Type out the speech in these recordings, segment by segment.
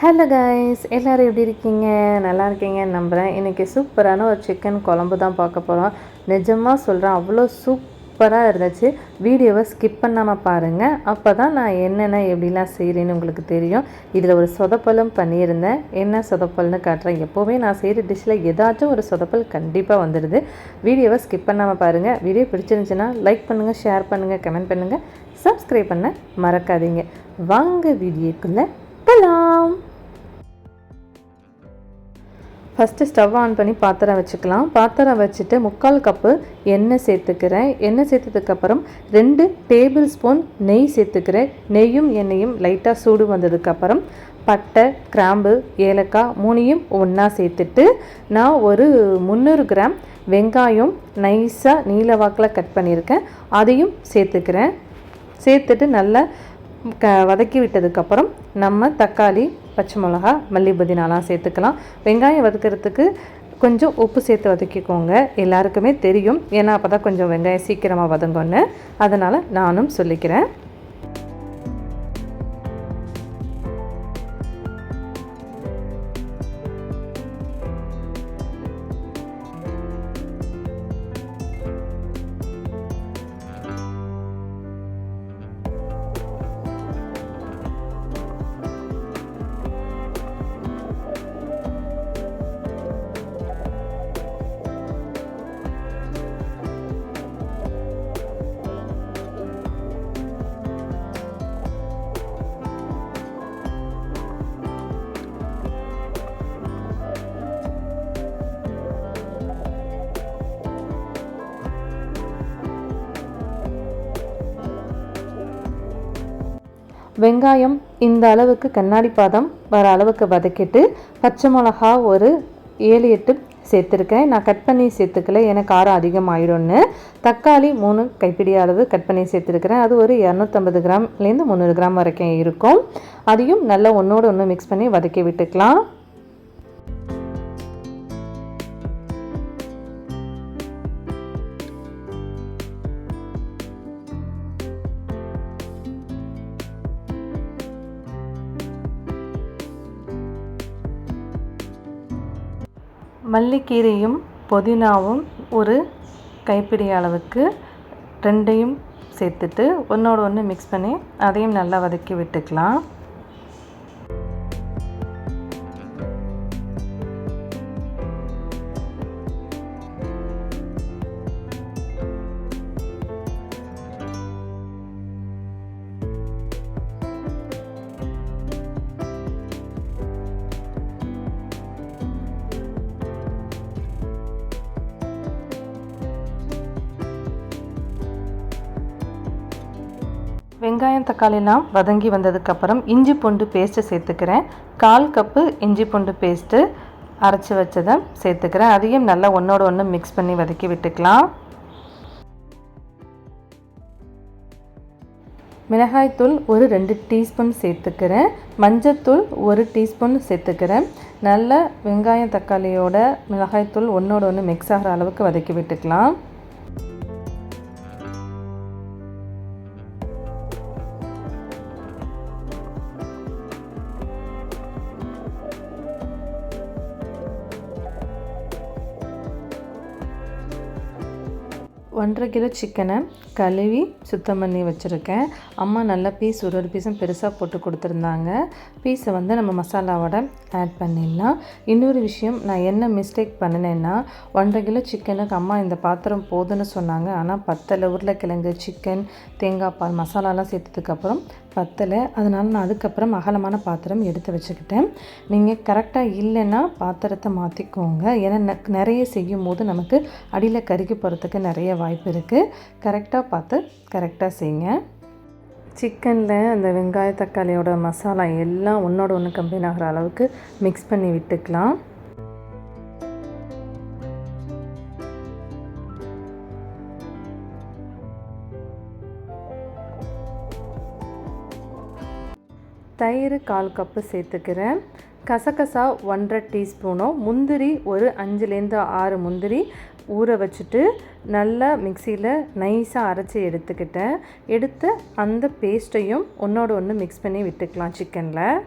Hello guys எல்லோரும் எப்படி இருக்கீங்க? நல்லா இருக்கீங்கன்னு நம்புகிறேன் இன்றைக்கி சூப்பரான ஒரு சிக்கன் குழம்பு தான் பார்க்க போகிறோம் நிஜமாக சொல்கிறேன் அவ்வளோ சூப்பராக இருந்துச்சு. வீடியோவை ஸ்கிப் பண்ணாமல் பாருங்கள் அப்போ தான் நான் என்னென்ன எப்படிலாம் செய்கிறேன்னு உங்களுக்கு தெரியும். இதில் ஒரு சொதப்பலும் பண்ணியிருந்தேன். என்ன சொதப்பல்னு காட்டுறேன். எப்போவுமே நான் செய்கிற டிஷ்ஷில் ஏதாச்சும் ஒரு சொதப்பல் கண்டிப்பாக வந்துடுது வீடியோவை ஸ்கிப் பண்ணாமல் பாருங்கள் வீடியோ பிடிச்சிருந்துச்சுன்னா லைக் பண்ணுங்கள் ஷேர் பண்ணுங்கள் கமெண்ட் பண்ணுங்கள் சப்ஸ்கிரைப் பண்ண மறக்காதீங்க. வாங்க வீடியோக்குள்ளே போகலாம் ஃபஸ்ட்டு ஸ்டவ் ஆன் பண்ணி பாத்திரம் வச்சுக்கலாம். பாத்திரம் வச்சுட்டு முக்கால் கப்பு எண்ணெய் சேர்த்துக்கிறேன். எண்ணெய் சேர்த்ததுக்கப்புறம் ரெண்டு டேபிள் ஸ்பூன் நெய் சேர்த்துக்கிறேன். நெய்யும் எண்ணெயும் லைட்டாக சூடு வந்ததுக்கப்புறம் பட்டை கிராம்பு ஏலக்காய் மூணையும் ஒன்றா சேர்த்துட்டு நான் ஒரு முந்நூறு கிராம் வெங்காயம் நைஸாக நீல வாக்கில் கட் பண்ணியிருக்கேன். அதையும் சேர்த்துக்கிறேன். சேர்த்துட்டு நல்லா க வதக்கி விட்டதுக்கப்புறம் நம்ம தக்காளி பச்சை மிளகா மல்லி புதினாலாம் சேர்த்துக்கலாம். வெங்காயம் வதக்கிறதுக்கு கொஞ்சம் உப்பு சேர்த்து வதக்கிக்கோங்க. எல்லாருக்குமே தெரியும். ஏன்னா அப்போ தான் கொஞ்சம் வெங்காயம் சீக்கிரமாக வதங்கன்னு அதனால் நானும் சொல்லிக்கிறேன். வெங்காயம் இந்த அளவுக்கு கண்ணாடி பாதம் வர அளவுக்கு வதக்கிட்டு பச்சை மிளகா ஒரு ஏழு எட்டு சேர்த்துருக்கேன். நான் கட் பண்ணி சேர்த்துக்கல. ஏன்னா காரம் அதிகமாயிடும்னு தக்காளி மூணு கைப்பிடி அளவு கட் பண்ணி சேர்த்துருக்கிறேன். அது ஒரு இரநூத்தம்பது கிராம்லேருந்து முந்நூறு கிராம் வரைக்கும் இருக்கும். அதையும் நல்லா ஒன்றோடு ஒன்று மிக்ஸ் பண்ணி வதக்கி விட்டுக்கலாம். மல்லிக்கீரையும் புதினாவும் ஒரு கைப்பிடி அளவுக்கு ரெண்டையும் சேர்த்துட்டு ஒன்றோட ஒன்று மிக்ஸ் பண்ணி அதையும் நல்லா வதக்கி விட்டுக்கலாம். வெங்காயம் தக்காளிலாம் வதங்கி வந்ததுக்கப்புறம் இஞ்சி பூண்டு பேஸ்ட்டு சேர்த்துக்கிறேன். கால் கப்பு இஞ்சி பூண்டு பேஸ்ட்டு அரைச்சி வச்சதை சேர்த்துக்கிறேன். அதையும் நல்லா ஒன்றோட ஒன்று மிக்ஸ் பண்ணி வதக்கி விட்டுக்கலாம். மிளகாய்த்தூள் ஒரு ரெண்டு டீஸ்பூன் சேர்த்துக்கிறேன். மஞ்சத்தூள் ஒரு டீஸ்பூன் சேர்த்துக்கிறேன். நல்ல வெங்காயம் தக்காளியோட மிளகாய்த்தூள் ஒன்றோட ஒன்று மிக்ஸ் ஆகிற அளவுக்கு வதக்கி விட்டுக்கலாம். ஒன்றரை கிலோ சிக்கனை கழுவி சுத்தம் பண்ணி வச்சுருக்கேன். அம்மா நல்லா பீஸ் ஒரு ஒரு பீஸும் பெருசாக போட்டு கொடுத்துருந்தாங்க. பீஸை வந்து நம்ம மசாலாவோட ஆட் பண்ணிடலாம். இன்னொரு விஷயம் நான் என்ன மிஸ்டேக் பண்ணினேன்னா ஒன்றரை கிலோ சிக்கனுக்கு அம்மா இந்த பாத்திரம் போதுன்னு சொன்னாங்க. ஆனால் பத்தலை உருளைக்கிழங்கு சிக்கன் தேங்காய் பால் மசாலாலாம் சேர்த்ததுக்கப்புறம் பத்தலை. அதனால் நான் அதுக்கப்புறம் அகலமான பாத்திரம் எடுத்து வச்சுக்கிட்டேன். நீங்கள் கரெக்டாக இல்லைன்னா பாத்திரத்தை மாற்றிக்கோங்க ஏன்னா நிறைய செய்யும் போது நமக்கு அடியில் கருகி போகிறதுக்கு நிறைய வாய்ப்பு இருக்குது கரெக்டாக பார்த்து கரெக்டாக செய்யுங்க. சிக்கனில் அந்த வெங்காய தக்காளியோட மசாலா எல்லாம் ஒன்றோட ஒன்று கம்பைன் ஆகிற அளவுக்கு மிக்ஸ் பண்ணி விட்டுக்கலாம். தயிர் கால் கப்பு சேர்த்துக்கிறேன். கசகசா ஒன்றரை டீஸ்பூனும் முந்திரி ஒரு அஞ்சுலேருந்து ஆறு முந்திரி ஊற வச்சுட்டு நல்லா மிக்சியில் நைஸாக அரைச்சி எடுத்துக்கிட்டேன். எடுத்து அந்த பேஸ்ட்டையும் ஒன்றோட ஒன்று மிக்ஸ் பண்ணி விட்டுக்கலாம் சிக்கனில்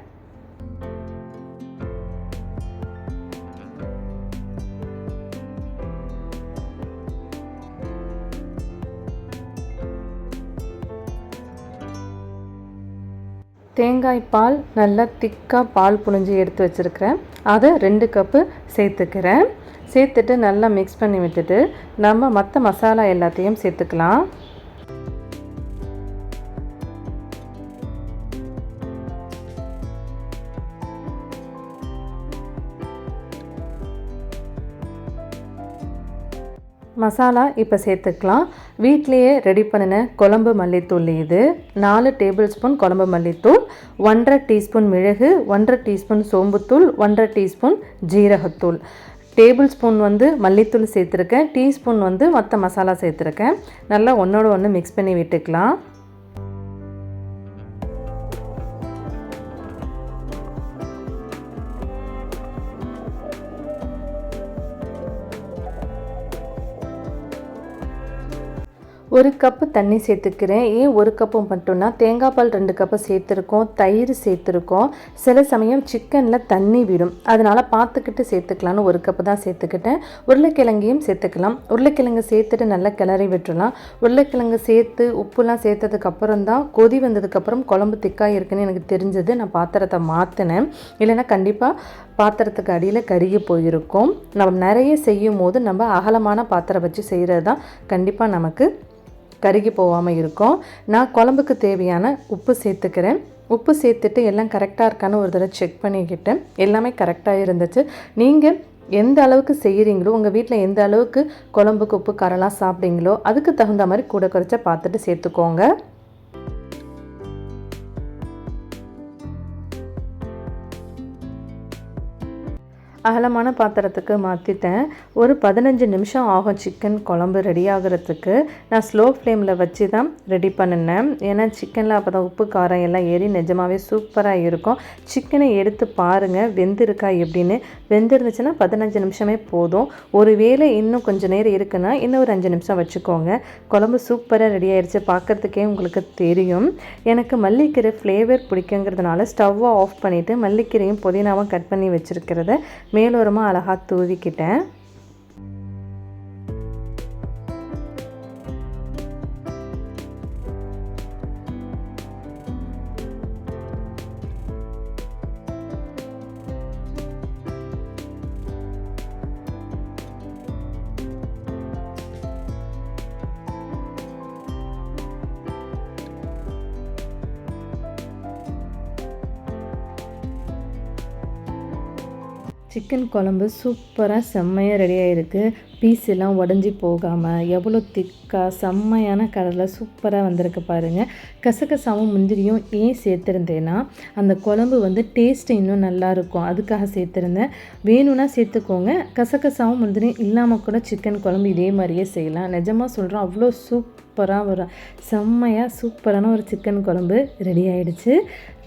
தேங்காய் பால் நல்லா திக்காக பால் புழிஞ்சு எடுத்து வச்சுருக்கிறேன். அதை ரெண்டு கப்பு சேர்த்துக்கிறேன். சேர்த்துட்டு நல்லா மிக்ஸ் பண்ணி விட்டுட்டு நம்ம மற்ற மசாலா எல்லாத்தையும் சேர்த்துக்கலாம். மசாலா இப்போ சேர்த்துக்கலாம். வீட்லேயே ரெடி பண்ணின குழம்பு மல்லித்தூள் இது. நாலு டேபிள் ஸ்பூன் குழம்பு மல்லித்தூள் ஒன்றரை டீஸ்பூன் மிளகு ஒன்றரை டீஸ்பூன் சோம்புத்தூள் ஒன்றரை டீஸ்பூன் ஜீரகத்தூள். டேபிள் ஸ்பூன் வந்து மல்லித்தூள் சேர்த்துருக்கேன். டீஸ்பூன் வந்து மற்ற மசாலா சேர்த்துருக்கேன். நல்லா ஒன்றோட ஒன்று மிக்ஸ் பண்ணி விட்டுக்கலாம். ஒரு கப்பு தண்ணி சேர்த்துக்கிறேன். ஏன் ஒரு கப்பு மட்டும்னா தேங்காய் பால் ரெண்டு கப்பு சேர்த்துருக்கோம் தயிர் சேர்த்துருக்கோம். சில சமயம் சிக்கனில் தண்ணி விடும். அதனால் பார்த்துக்கிட்டு சேர்த்துக்கலான்னு ஒரு கப்பு தான் சேர்த்துக்கிட்டேன். உருளைக்கிழங்கையும் சேர்த்துக்கலாம். உருளைக்கிழங்கு சேர்த்துட்டு நல்லா கிளறி விட்டுடலாம் உருளைக்கிழங்கு சேர்த்து உப்புலாம் சேர்த்ததுக்கப்புறம் தான் கொதி வந்ததுக்கப்புறம் குழம்பு திக்காக இருக்குன்னு எனக்கு தெரிஞ்சது. நான் பாத்திரத்தை மாற்றினேன் இல்லைன்னா கண்டிப்பாக பாத்திரத்துக்கு அடியில் கருகி போயிருக்கும். நம்ம நிறைய செய்யும் போது நம்ம அகலமான பாத்திரம் வச்சு செய்கிறது தான் கண்டிப்பாக நமக்கு கருகி போகாமல் இருக்கும். நான் குழம்புக்கு தேவையான உப்பு சேர்த்துக்கிறேன். உப்பு சேர்த்துட்டு எல்லாம் கரெக்டாக இருக்கான்னு ஒரு தடவை செக் பண்ணிக்கிட்டேன் எல்லாமே கரெக்டாக இருந்துச்சு. நீங்கள் எந்த அளவுக்கு செய்கிறீங்களோ உங்கள் வீட்டில் எந்த அளவுக்கு குழம்புக்கு உப்பு காரெல்லாம் சாப்பிட்றீங்களோ அதுக்கு தகுந்த மாதிரி கூட குறைச்சா பார்த்துட்டு சேர்த்துக்கோங்க. அகலமான பாத்திரத்துக்கு மாற்றிட்டேன் ஒரு பதினஞ்சு நிமிஷம் ஆகும் சிக்கன் குழம்பு ரெடி ஆகிறதுக்கு. நான் ஸ்லோ ஃப்ளேமில் வச்சு தான் ரெடி பண்ணினேன். ஏன்னா சிக்கனில் அப்போ தான் உப்பு காரம் எல்லாம் ஏறி நிஜமாகவே சூப்பராக இருக்கும். சிக்கனை எடுத்து பாருங்கள் வெந்திருக்கா எப்படின்னு. வெந்திருந்துச்சுன்னா பதினஞ்சு நிமிஷமே போதும். ஒரு வேளை இன்னும் கொஞ்சம் நேரம் இருக்குன்னா இன்னும் ஒரு அஞ்சு நிமிஷம் வச்சுக்கோங்க. குழம்பு சூப்பராக ரெடி ஆயிடுச்சு பார்க்குறதுக்கே உங்களுக்கு தெரியும். எனக்கு மல்லிக்கீரை ஃப்ளேவர் பிடிக்குங்கிறதுனால ஸ்டவ்வை ஆஃப் பண்ணிவிட்டு மல்லிக்கீரையும் புதினாவும் கட் பண்ணி வச்சுருக்கிறத மேலோரமாக அழகாக தூவிக்கிட்டேன். சிக்கன் குழம்பு சூப்பராக செம்மையாக ரெடியாகிருக்கு பீஸ் எல்லாம் உடஞ்சி போகாமல் எவ்வளோ திக்காக செம்மையான கலரில் சூப்பராக வந்திருக்கு பாருங்கள் கசகசாவும் முந்திரியும் ஏன் சேர்த்துருந்தேன்னா அந்த குழம்பு வந்து டேஸ்ட்டு இன்னும் நல்லாயிருக்கும் அதுக்காக சேர்த்துருந்தேன். வேணும்னா சேர்த்துக்கோங்க. கசகசாவும் முந்திரியும் இல்லாமல் கூட சிக்கன் குழம்பு இதே மாதிரியே செய்யலாம். நிஜமாக சொல்கிறோம் அவ்வளோ சூப் சூப்பராக வரும். செம்மையாக சூப்பரான ஒரு சிக்கன் குழம்பு ரெடி ஆகிடுச்சு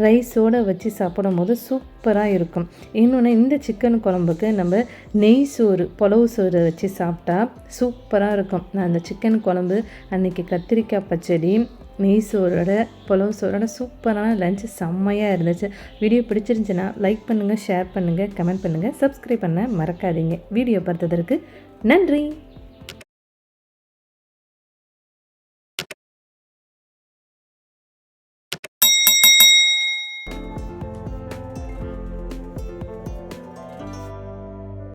ரைஸோடு வச்சு சாப்பிடும் போது சூப்பராக இருக்கும். இன்னொன்று இந்த சிக்கன் குழம்புக்கு நம்ம நெய் சோறு புலவு சோறு வச்சு சாப்பிட்டா சூப்பராக இருக்கும். நான் அந்த சிக்கன் குழம்பு அன்றைக்கி கத்திரிக்காய் பச்சடி நெய் சோறோட புலவு சோறோட சூப்பரான லஞ்சு செம்மையாக இருந்துச்சு. வீடியோ பிடிச்சிருந்துச்சுன்னா லைக் பண்ணுங்கள் ஷேர் பண்ணுங்கள் கமெண்ட் பண்ணுங்கள் சப்ஸ்கிரைப் பண்ண மறக்காதீங்க. வீடியோ பார்த்ததற்கு நன்றி.